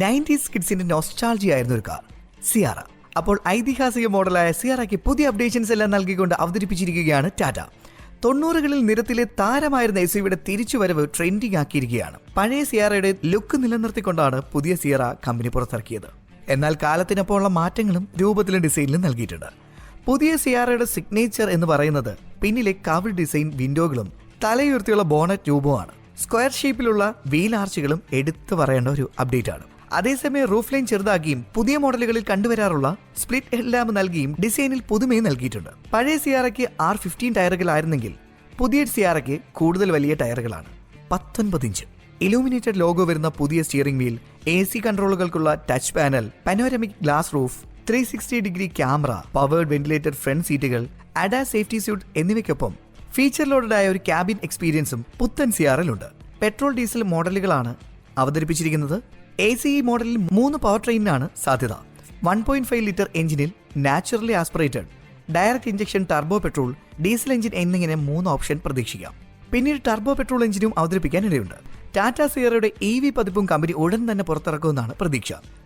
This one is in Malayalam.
നയന്റീസ് കിഡ്സിന്റെ നോസ്റ്റാൾജി ആയിരുന്നു ഒരു കാർ സിയാറ. അപ്പോൾ ഐതിഹാസിക മോഡലായ സിയാറയ്ക്ക് പുതിയ അപ്ഡേഷൻസ് എല്ലാം നൽകിക്കൊണ്ട് അവതരിപ്പിച്ചിരിക്കുകയാണ് ടാറ്റ. തൊണ്ണൂറുകളിൽ നിരത്തിലെ താരമായിരുന്ന എസ് യുടെ തിരിച്ചുവരവ് ട്രെൻഡിംഗ് ആക്കിയിരിക്കുകയാണ്. പഴയ സിയാറയുടെ ലുക്ക് നിലനിർത്തിക്കൊണ്ടാണ് പുതിയ സിയറ കമ്പനി പുറത്തിറക്കിയത്. എന്നാൽ കാലത്തിനൊപ്പമുള്ള മാറ്റങ്ങളും രൂപത്തിലും ഡിസൈനിലും നൽകിയിട്ടുണ്ട്. പുതിയ സിയാറയുടെ സിഗ്നേച്ചർ എന്ന് പറയുന്നത് പിന്നിലെ കവിൾ ഡിസൈൻ വിൻഡോകളും തലയുയർത്തിയുള്ള ബോണറ്റ് രൂപമാണ് സ്ക്വയർ ഷേപ്പിലുള്ള വീൽ ആർച്ചുകളും എടുത്തു പറയേണ്ട ഒരു അപ്ഡേറ്റ് ആണ്. അതേസമയം റൂഫ് ലൈൻ ചെറുതാക്കിയും പുതിയ മോഡലുകളിൽ കണ്ടുവരാറുള്ള സ്പ്ലിറ്റ് ഹെഡ് ലാമ്പ് നൽകിയും ഡിസൈനിൽ പുതുമയും നൽകിയിട്ടുണ്ട്. പഴയ സിയാറയ്ക്ക് ആർ ഫിഫ്റ്റീൻ ടയറുകളായിരുന്നെങ്കിൽ പുതിയ സിയാറയ്ക്ക് കൂടുതൽ വലിയ ടയറുകളാണ്. പത്തൊൻപത് ഇഞ്ച്. ഇലൂമിനേറ്റഡ് ലോഗോ വരുന്ന പുതിയ steering wheel A C കൺട്രോളുകൾക്കുള്ള touch panel panoramic glass roof three sixty degree camera powered ventilated front സീറ്റുകൾ അഡാ സേഫ്റ്റി സ്യൂട്ട് എന്നിവയ്ക്കൊപ്പം ഫീച്ചർ ലോഡഡായ ഒരു ക്യാബിൻ എക്സ്പീരിയൻസും പുത്തൻ സിയാറിലുണ്ട്. പെട്രോൾ ഡീസൽ മോഡലുകളാണ് അവതരിപ്പിച്ചിരിക്കുന്നത്. എ സി ഇ മോഡലിൽ മൂന്ന് പവർ ട്രെയിനിനാണ് സാധ്യത. വൺ പോയിന്റ് ഫൈവ് ലിറ്റർ എഞ്ചിനിൽ naturally aspirated. Direct injection turbo petrol diesel engine എന്നിങ്ങനെ മൂന്ന് ഓപ്ഷൻ പ്രതീക്ഷിക്കാം. പിന്നീട് ടർബോ പെട്രോൾ എഞ്ചിനും അവതരിപ്പിക്കാൻ ഇടയുണ്ട്. ടാറ്റ സിയറയുടെ ഇ വി പതിപ്പും കമ്പനി ഉടൻ തന്നെ പുറത്തിറക്കുമെന്നാണ് പ്രതീക്ഷ.